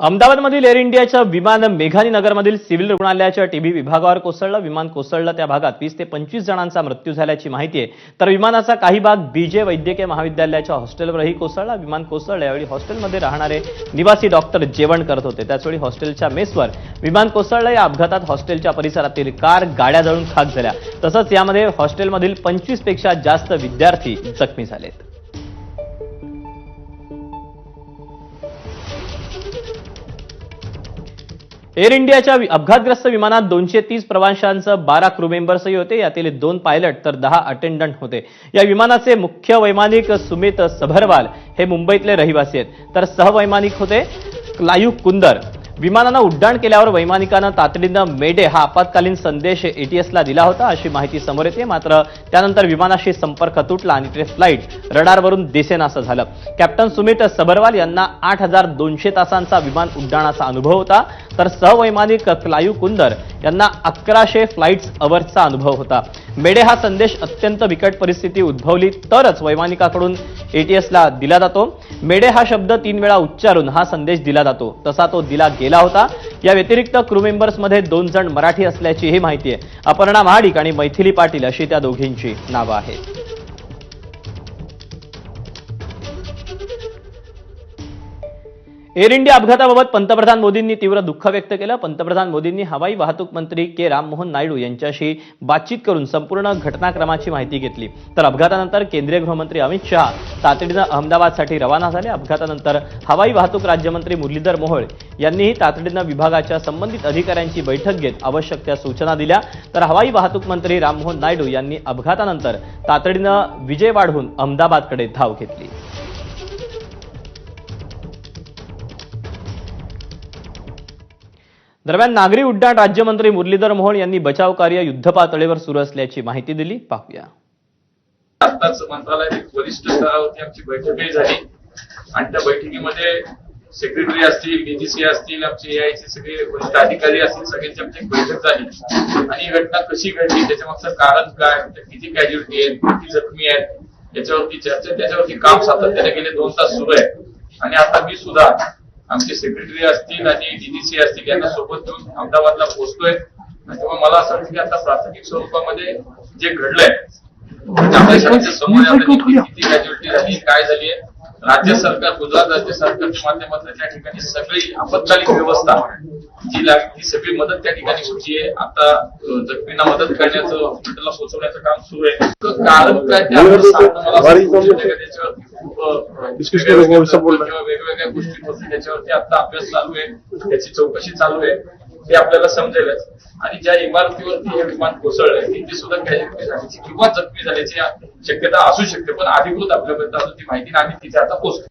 अहमदाबादमधील air इंडियाच्या विमान मेघानी नगरमधील सिव्हिल रुग्णालयाच्या टीबी विभागावर कोसळलं. विमान कोसळलं. त्या भागात वीस ते पंचवीस जणांचा मृत्यू झाल्याची माहिती आहे. तर विमानाचा काही भाग बीजे वैद्यकीय महाविद्यालयाच्या हॉस्टेलवरही कोसळला. विमान कोसळलं. यावेळी हॉस्टेलमध्ये राहणारे निवासी डॉक्टर जेवण करत होते. त्याचवेळी हॉस्टेलच्या मेसवर विमान कोसळलं. या अपघातात हॉस्टेलच्या परिसरातील कार गाड्या जळून खाक झाल्या. तसंच यामध्ये हॉस्टेलमधील पंचवीसपेक्षा जास्त विद्यार्थी जखमी झालेत. एअर इंडियाच्या अपघातग्रस्त विमानात दोनशे तीस प्रवाशांचं बारा क्रू मेंबर्सही होते. यातील दोन पायलट तर दहा अटेंडंट होते. या विमानाचे मुख्य वैमानिक सुमित सभरवाल हे मुंबईतले रहिवासी आहेत. तर सहवैमानिक होते क्लायू कुंदर. विमानानं उड्डाण केल्यावर वैमानिकानं तातडीनं मेडे हा आपत्कालीन संदेश एटीएसला दिला होता अशी माहिती समोर येते. मात्र त्यानंतर विमानाशी संपर्क तुटला आणि ते फ्लाईट रडारवरून दिसेनासं झालं. कॅप्टन सुमित सबरवाल यांना आठ हजार दोनशे तासांचा विमान उड्डाणाचा अनुभव होता. तर सहवैमानिक क्लायू कुंदर यांना अकराशे फ्लाईट्स अवर्सचा अनुभव होता. मेडे हा संदेश अत्यंत बिकट परिस्थिती उद्भवली तरच वैमानिकाकडून एटीएसला दिला जातो. मेडे हा शब्द तीन वेळा उच्चारून हा संदेश दिला जातो. तसा तो दिला गेला होता. या व्यतिरिक्त क्रू मेंबर्समध्ये दोन जण मराठी असल्याची ही माहिती आहे. अपर्णा महाडिक आणि मैथिली पाटील अशी त्या दोघींची नावं आहेत. एअर इंडिया अपघाताबाबत पंतप्रधान मोदींनी तीव्र दुःख व्यक्त केलं. पंतप्रधान मोदींनी हवाई वाहतूक मंत्री के. राममोहन नायडू यांच्याशी बातचीत करून संपूर्ण घटनाक्रमाची माहिती घेतली. तर अपघातानंतर केंद्रीय गृहमंत्री अमित शहा तातडीनं अहमदाबादसाठी रवाना झाले. अपघातानंतर हवाई वाहतूक राज्यमंत्री मुरलीधर मोहोळ यांनीही तातडीनं विभागाच्या संबंधित अधिकाऱ्यांची बैठक घेत आवश्यक त्या सूचना दिल्या. तर हवाई वाहतूक मंत्री राममोहन नायडू यांनी अपघातानंतर तातडीनं विजयवाडहून अहमदाबादकडे धाव घेतली. दरम्यान नागरी उड्डाण राज्यमंत्री मुरलीधर मोहोळ यांनी बचाव कार्य युद्धपातळीवर सुरू असल्याची माहिती दिली. पाहूया. आताच मंत्रालयात वरिष्ठ स्तरावरती आमची बैठकही झाली. आणि त्या बैठकीमध्ये सेक्रेटरी असतील डीजीसी असतील आमचे एआयचे सगळे वरिष्ठ अधिकारी असतील सगळ्यांची आमची बैठक झाली. आणि ही घटना कशी घडली त्याच्या मागचं कारण काय किती कॅज्युलिटी आहेत किती जखमी आहेत याच्यावरती चर्चा त्याच्यावरती काम सातत्याने गेले दोन तास सुरू आहे. आणि आता मी सुद्धा आमचे सेक्रेटरी असतील आणि डीजीसी असतील यांना सोबत घेऊन अहमदाबादला पोहोचतोय. आणि त्यामुळे मला असं वाटतं की आता प्राथमिक स्वरूपामध्ये जे घडलंय आपल्या सगळ्यांच्या समोर किती कॅज्युलिटी झाली काय झाली आहे. राज्य सरकार गुजरात राज्य सरकारच्या माध्यमातून त्या ठिकाणी सगळी आपत्कालीन व्यवस्था जी लागली ती सगळी मदत त्या ठिकाणी होतीये आता जखमींना मदत करण्याचं हॉस्पिटलला पोहोचवण्याचं काम सुरू आहे. कारण काय ते आपण सांगणं मला असं वेगवेगळ्या गोष्टी त्याच्यावरती आता अभ्यास चालू आहे. त्याची चौकशी चालू आहे. ते आपल्याला समजेलच. आणि ज्या इमारतीवरती हे विमान कोसळलंय तिथे सुद्धा कॅज्युलिटी झाल्याची किंवा जखमी झाल्याची शक्यता असू शकते पण अधिकृत आपल्यापर्यंत अजून ती माहिती नाही तिथे आता पोहोचते